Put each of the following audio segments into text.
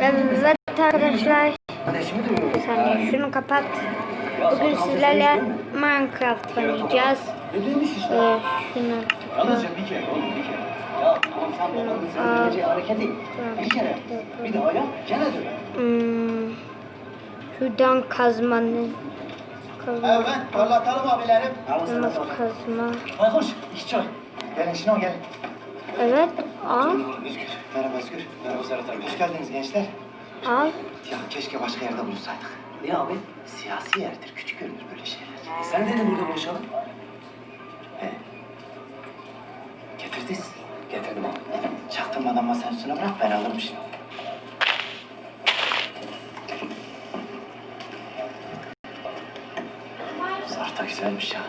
Evet arkadaşlar bir saniye şunu kapat. Bugün sizlerle Minecraft oynayacağız. Ee, şunu Yalnızca bir kere oğlum bir kere. Ya tamam sen babanın söyleyeceği hareket değil. Bir kere. Bir daha yap gene dön. hmm, şuradan kazmanın kazma, Evet parlatalım abilerim. kazma. Baykuş çay. Gelin Şino gelin. Evet al Özgür. Merhaba Özgür. Merhaba Serhat abi. Hoş geldiniz gençler. al. Ya keşke başka yerde buluşsaydık. Niye abi? Siyasi yerdir. Küçük görünür böyle şeyler. E sen dedin burada buluşalım. He. Getirdiniz. Getirdim abi. Çaktırmadan masanın üstüne bırak ben alırım şimdi. Zar da güzelmiş ya.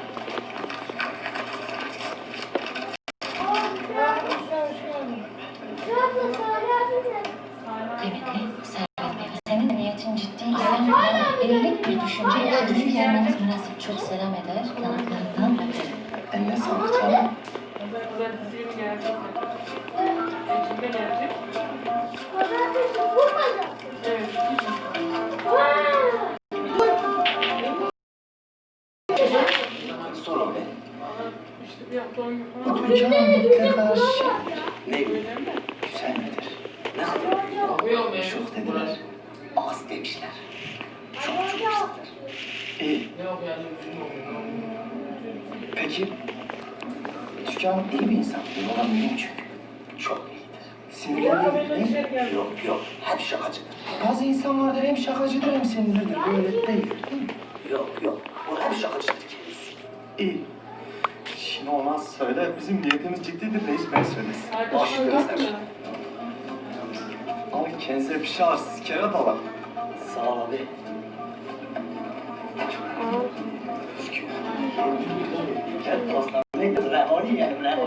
Tekrar selam eder, yanaklarından öper. Eline sağlık canım. Sorun be. İşte bir hafta on gün falan. Hocam, ne kadar Türkan iyi bir insan. Ona mühim çünkü. Çok iyidir. Sinirlenir değil mi? Yok yok. Hep şakacıdır. Bazı insan vardır hem şakacıdır hem sinirlidir. Böyle değil. değil mi? Yok yok. O hep şakacıdır kendisi. İyi. Şimdi olmaz söyle. Bizim niyetimiz ciddidir reis ben söylesin. Başlıyoruz hemen. Abi kendinize bir şey var. Siz kere baba. Sağ ol abi. Gel dostlar.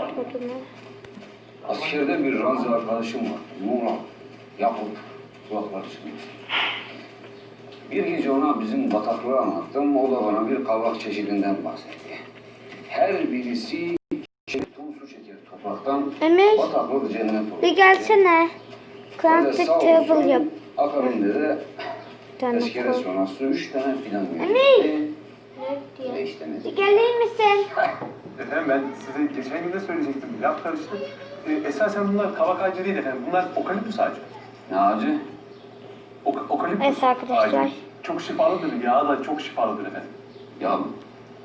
Rahoni. Askerde bir ranzı arkadaşım var. Muğla. Yakup. Kulakları çıkmaz. Bir gece ona bizim bataklığı anlattım. O da bana bir kavak çeşidinden bahsetti. Her birisi çeşit tuzlu şeker topraktan Emir bataklık cennet olur. bir gelsene. De sağ table yap. Bir tane Tezkere sonrası üç tane filan Emir! verildi. Ve işte ne? Bir gelir misin? Efendim ben size geçen gün de söyleyecektim. Laf karıştı. Ee, esasen bunlar kavak ağacı değil efendim. Bunlar okaliptüs ağacı. Ne ağacı? Ok okaliptüs Evet arkadaşlar. ağacı. Çok şifalıdır. Yağı da çok şifalıdır efendim. Yağ mı?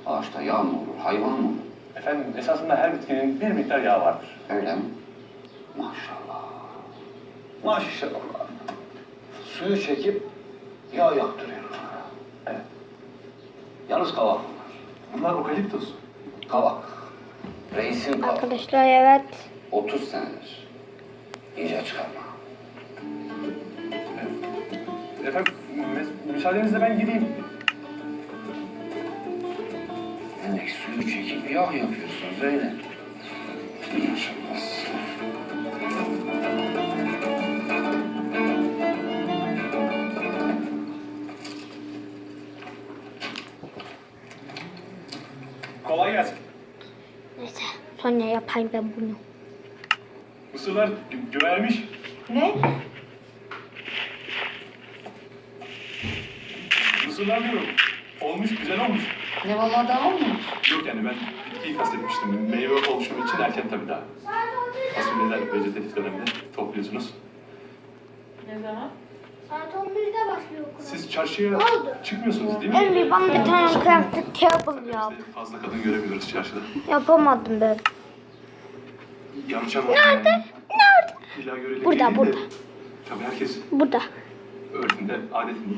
Ağaçta yağ mı olur? Hayvan mı olur? Efendim esasında her bitkinin bir miktar yağı vardır. Öyle mi? Maşallah. Maşallah. Suyu çekip yağ yaktırıyor. Evet. Yalnız kavak Bunlar okaliptüs. Kavak. Reisin kavak. Arkadaşlar evet. 30 senedir. İyice çıkarma. Efendim mü- müsaadenizle ben gideyim. Demek suyu çekip yağ yapıyorsunuz öyle. Maşallah. Neyse sonra yapayım ben bunu. Mısırlar gö- gövermiş. Ne? Mısırlar diyorum. Olmuş, güzel olmuş. Ne vallahi daha olmuyor. Yok yani ben bitkiyi kastetmiştim. Meyve oluşumu için erken tabii daha. Fasulyeler vegetatif döneminde topluyorsunuz. Ne zaman? Saat 11'de başlıyor okula. Siz çarşıya Oldu. çıkmıyorsunuz değil mi? Emre bana bir tane crafted table yap. Fazla kadın görebiliriz çarşıda. Yapamadım ben. Yanlış anlamayın. Nerede? Nerede? İlla görelim Burada, değil de, burada. Tabii herkes Burada. örfünde, adetinde.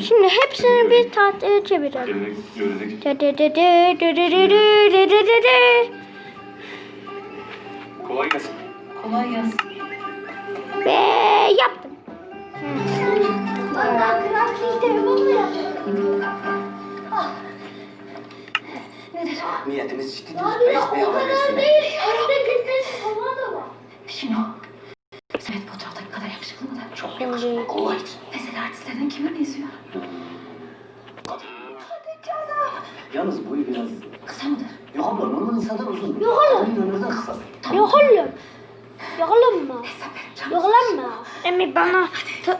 Şimdi hepsini bir tahtaya çevirelim. Gelenek, görenek, kolay gelsin. Kolay gelsin. Ve yap yaptım. Valla crafting table yapıyor. Nedir? Niyetimiz ciddidir. Abi Reis bey o kadar değil. Önde gitmesi falan da var. Şimdi o. Serhat fotoğraftaki kadar yakışıklı mı da? Çok yakışıklı. Kolay. Mesela artistlerden kimi benziyor? Yalnız boyu biraz... Kısa mıdır? Yok abla normal insandan uzun. Yok oğlum. Senin ömründen kısa. yok oğlum. Yalan mı? Emi bana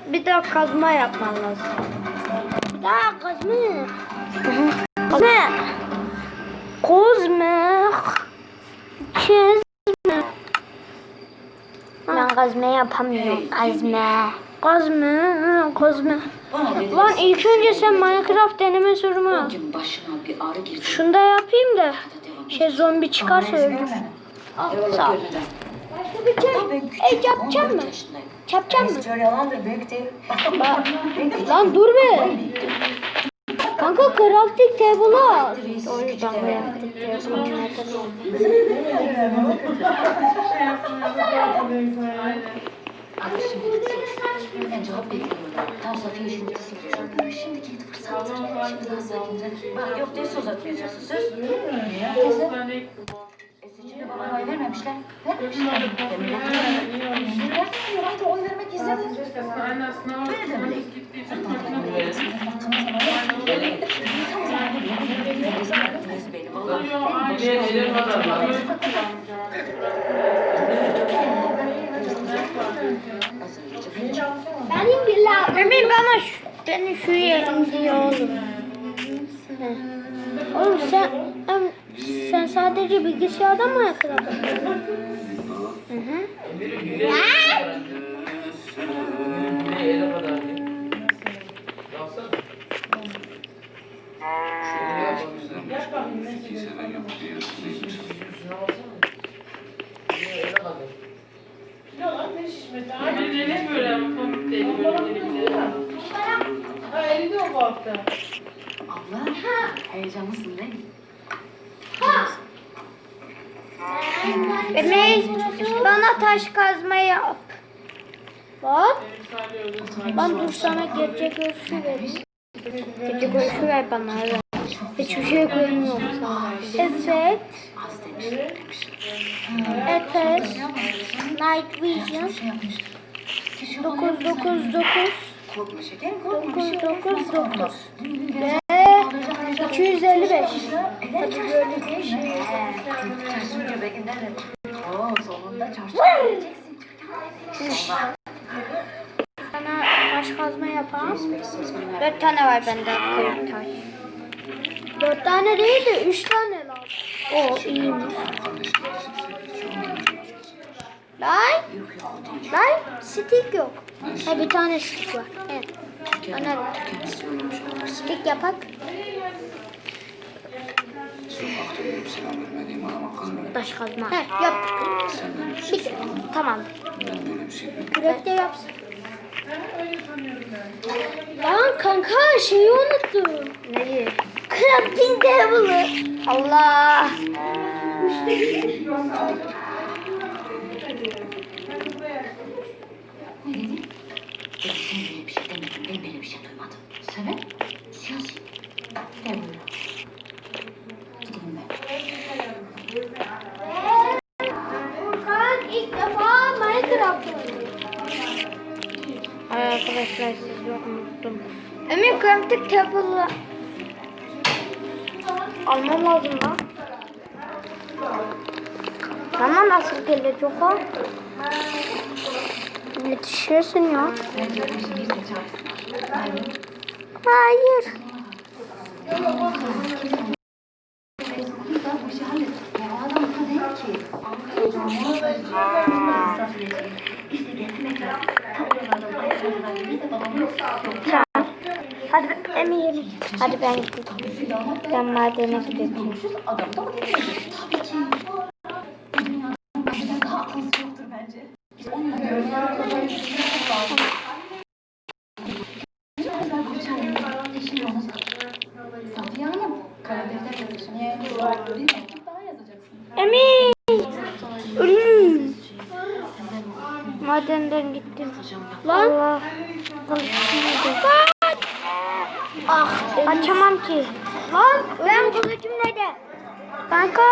bir daha kazma yapman lazım. Bir daha kazma. Kazma. Kozma. Kezme. Ben kazma yapamıyorum. Kazma. Kazma. Kazma. Lan ilk önce sen Minecraft deneme girdi. Şunu da yapayım da. Şey zombi çıkarsa öldür. Eyvallah sağ ol. Başka bir şey. Ben küçük, E, yapacak 14 mı? Çapacak mı? Restoran yalandır büyük değil. Lan dur be. Kanka crafting table'ı al. Doğru ben crafting şimdi. Tam Safiye yumurtasını düşünüyor. Şimdi kilidi fırsattır. Şimdi daha sakince. Yok dersi uzatmayacaksın. Söz. Neyse. Bana oy vermemişler. Vermemişler. Vermiyor. Hadi oy vermek izledim. Mi? Benim bir la. Emin bana şu, beni şu yerim diyor oğlum. Oğlum sen sen sadece bilgisayarda mı yapıyorsun? Hı hı. Emin bana taş kazma yap. Bak. Ben dur sana gerçek ölçü vereyim. Gerçek ölçü ver bana evet. Hiçbir şey koymuyorum sana. Evet. Evet. Night Vision. Şey yapmış. 999 Korkma şekerim korkma. Bir şey olmaz. 999 Dün dün ve gelecek. 255. Evet, Tabii böyle bir şey. Sonunda çarşıya gideceksin. Sonra. Sana taş kazma yapalım. Dört tane var bende kırık taş. Dört tane değil de üç tane lazım. O iyiymiş. Lan, lan stick yok. Ha bir tane stick var. Evet. Ana stick yapak. Sokakta yürüyüp selam vermediğim adama kızmıyorum. Taş kazma. He, yap. Senden bir şey tamam. Ben böyle bir şey bilmiyorum. Kürek de yapsın. Lan kanka şeyi unuttum. Neyi? Crafting table'ı. Allah. Yok unuttum. Emin crafting table'ı almam lazım lan. Ama nasıl gelecek o? Yetişirsin ya. Hayır. Bu işi hallet. Ya adam burada değil ki. İşte getirmek lazım. Kapılardan ayakkabılardan biz de babam yok. Tamam. Hadi Emin yürü. Hadi ben gideyim. Ben madene gideyim. Adam da mı getirecek? Tabii ki. Bu dünyanın bizden daha akıllısı yoktur bence. Biz on yıl görüyoruz. Biraz daha konuşalım. Eşin onu Safiye Hanım. Kara defter yapıyorsun. Niye? Bir mektup daha yazacaksın. Emin. Ölüm. Madenden gittim. Lan. Allah. Kaç. Ah açamam ki. Lan ben kılıcım nerede? Kanka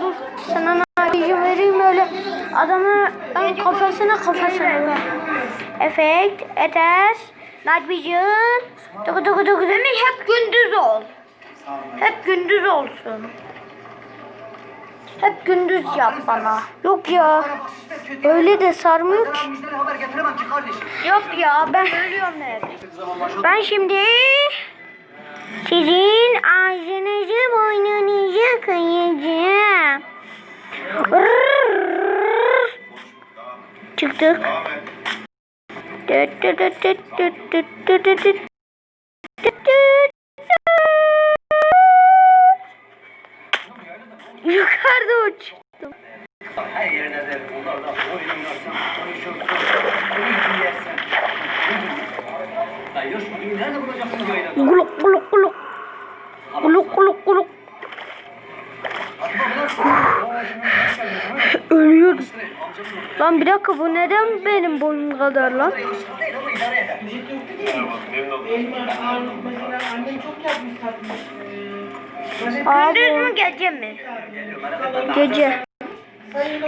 dur sana narici vereyim öyle adamın ön kafasına kafasına ver. Efekt, eter, night vision. Doku doku doku demek hep gündüz ol. Hep gündüz olsun. Hep gündüz yap bana. Yok ya. Öyle de sarmıyor ki. Yok ya ben ölüyorum hep. Ben şimdi sizin ağzınızı boynunuzu kıyacağım. Çıktık. Düt düt düt düt düt düt düt düt uçtum. Her yerine de bunlarla oynuyorsun, konuşuyorsun, yersen. Dayıyoş bugün nerede bulacaksın böyle adamı? Guluk guluk guluk. Guluk guluk guluk. Ölüyorum. Lan bir dakika bu neden benim boyum kadar lan? Benim çok yapmış. Ee, Gündüz mü gece mi? Gece.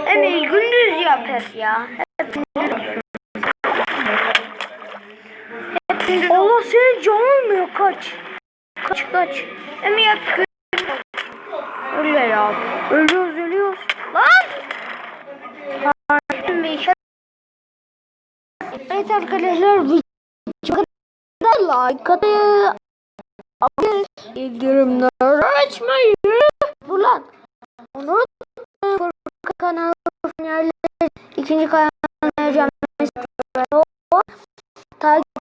Emir gündüz yap hep ya. Hep gündüz. Hep gündüz. Allah senin canın mı kaç. Kaç kaç. Emir yap gündüz. Öyle ya. Ölüyoruz ölüyoruz. Lan. Evet arkadaşlar video kadar like atın bildirimleri açmayı bulan. Unutmayın kanalı finalleri ikinci kanalına gelmesi takip